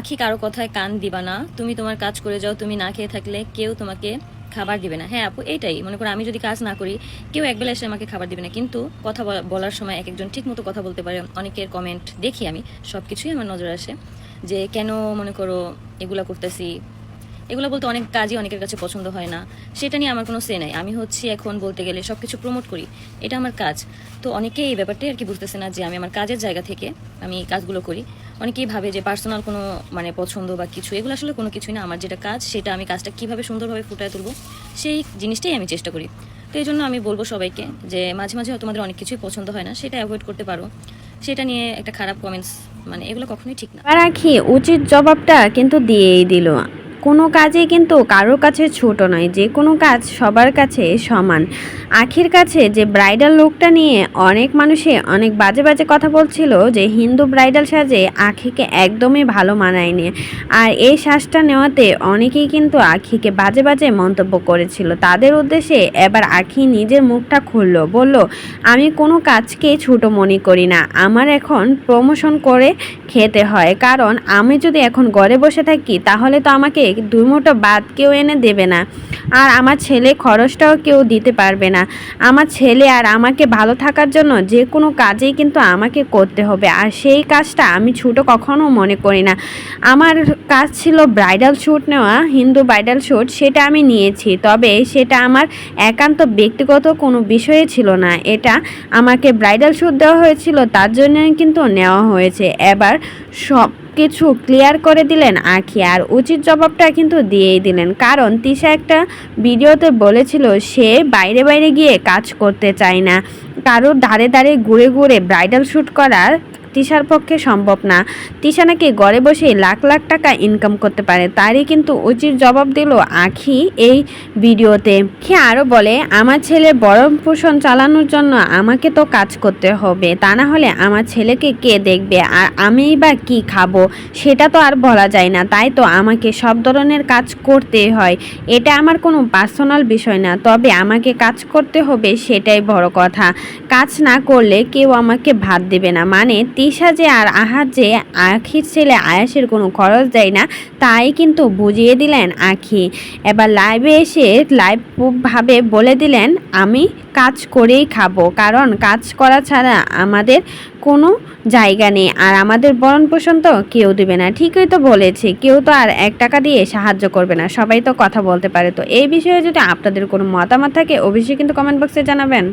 আখি কারও কথায় কান দিবা না। তুমি তোমার কাজ করে যাও, তুমি না খেয়ে থাকলে কেউ তোমাকে খাবার দিবে না। হ্যাঁ আপু এটাই মনে করো আমি যদি কাজ না করি, কেউ একবেলা এসে আমাকে খাবার দিবে না। কিন্তু কথা বলা- বলার সময় এক একজন ঠিক মতো কথা বলতে পারে। অনেকের কমেন্ট দেখি আমি। সব কিছুই আমার নজর আসে যে কেন মনে করো এগুলা করতেছি এগুলো বলতে অনেক কাজই অনেকের কাছে পছন্দ হয় না। সেটা নিয়ে আমার কোনো সে নাই। আমি হচ্ছে এখন বলতে গেলে সব কিছু প্রমোট করি। এটা আমার কাজ। তো অনেকেই এই ব্যাপারটাই আর কি বুঝতেছে না যে আমি আমার কাজের জায়গা থেকে আমি কাজগুলো করি। অনেকেই ভাবে যে পার্সোনাল কোনো মানে পছন্দ বা কিছু, এগুলো আসলে কোনো কিছুই না। আমার যেটা কাজ, সেটা আমি কাজটা কীভাবে সুন্দরভাবে ফুটায় তুলবো, সেই জিনিসটাই আমি চেষ্টা করি। তো এই জন্য আমি বলব সবাইকে যে মাঝে মাঝে তোমাদের অনেক কিছুই পছন্দ হয় না, সেটা অ্যাভয়েড করতে পারো। সেটা নিয়ে একটা খারাপ কমেন্টস মানে এগুলো কখনোই ঠিক না। রাখি, উচিত জবাবটা কিন্তু দিয়েই দিল। কোনো কাজে কিন্তু কারোর কাছে ছোট নয়, যে কোনো কাজ সবার কাছে সমান। আখির কাছে যে ব্রাইডাল লুকটা নিয়ে অনেক মানুষে অনেক বাজে বাজে কথা বলছিল যে হিন্দু ব্রাইডাল সাজে আখিকে একদমই ভালো মানায়নি। আর এই শ্বাসটা নেওয়াতে অনেকেই কিন্তু আখিকে বাজে বাজে মন্তব্য করেছিল। তাদের উদ্দেশ্যে এবার আখি নিজের মুখটা খুলল, বলল, আমি কোনো কাজকে ছোট মনে করি না। আমার এখন প্রমোশন করে খেতে হয়। কারণ আমি যদি এখন ঘরে বসে থাকি, তাহলে তো আমাকে মুঠো ভাত কেউ এনে দেবে না। আর আমার ছেলে খরচটাও কেউ দিতে পারবে না। আমার ছেলে আর আমাকে ভালো থাকার জন্য যে কোনো কাজেই কিন্তু আমাকে করতে হবে। আর সেই কাজটা আমি ছোটো কখনো মনে করি না। আমার কাজ ছিল ব্রাইডাল শ্যুট নেওয়া, হিন্দু ব্রাইডাল শ্যুট সেটা আমি নিয়েছি। তবে সেটা আমার একান্ত ব্যক্তিগত কোনো বিষয়ে ছিল না। এটা আমাকে ব্রাইডাল শ্যুট দেওয়া হয়েছিল, তার জন্য কিন্তু নেওয়া হয়েছে। এবার সব কিছু ক্লিয়ার করে দিলেন আখি, আর উচিত জবাবটা কিন্তু দিয়েই দিলেন। কারণ তিশা একটা ভিডিওতে বলেছিল, সে বাইরে বাইরে গিয়ে কাজ করতে চায় না। কারোর ধারে ধারে ঘুরে ঘুরে ব্রাইডাল শ্যুট করার তিশার পক্ষে সম্ভব না। তিশা নাকি ঘরে বসে লাখ লাখ টাকা ইনকাম করতে পারে, তারই কিন্তু উচিত জবাব দিল আখি এই ভিডিওতে। সে আরও বলে, আমার ছেলে বরণ পোষণ চালানোর জন্য আমাকে তো কাজ করতে হবে, তা না হলে আমার ছেলেকে কে দেখবে আর আমি বা কি খাব? সেটা তো আর বলা যায় না, তাই তো আমাকে সব ধরনের কাজ করতে হয়। এটা আমার কোনো পার্সোনাল বিষয় না, তবে আমাকে কাজ করতে হবে সেটাই বড় কথা। কাজ না করলে কেউ আমাকে ভাত দেবে না। মানে তিশা যে আর আহাত যে আখির ছেলে আয়াসের কোনো খরচ দেয় না, তাই কিন্তু বুঝিয়ে দিলেন আখি। এবার লাইভে এসে লাইভভাবে বলে দিলেন, আমি কাজ করেই খাব, কারণ কাজ করা ছাড়া আমাদের কোনো জায়গা নেই, আর আমাদের বরণ পোষণ তো কেউ দেবে না। ঠিকই তো বলেছে, কেউ তো আর এক টাকা দিয়ে সাহায্য করবে না, সবাই তো কথা বলতে পারে। তো এই বিষয়ে যদি আপনাদের কোনো মতামত থাকে, অবশ্যই কিন্তু কমেন্ট বক্সে জানাবেন।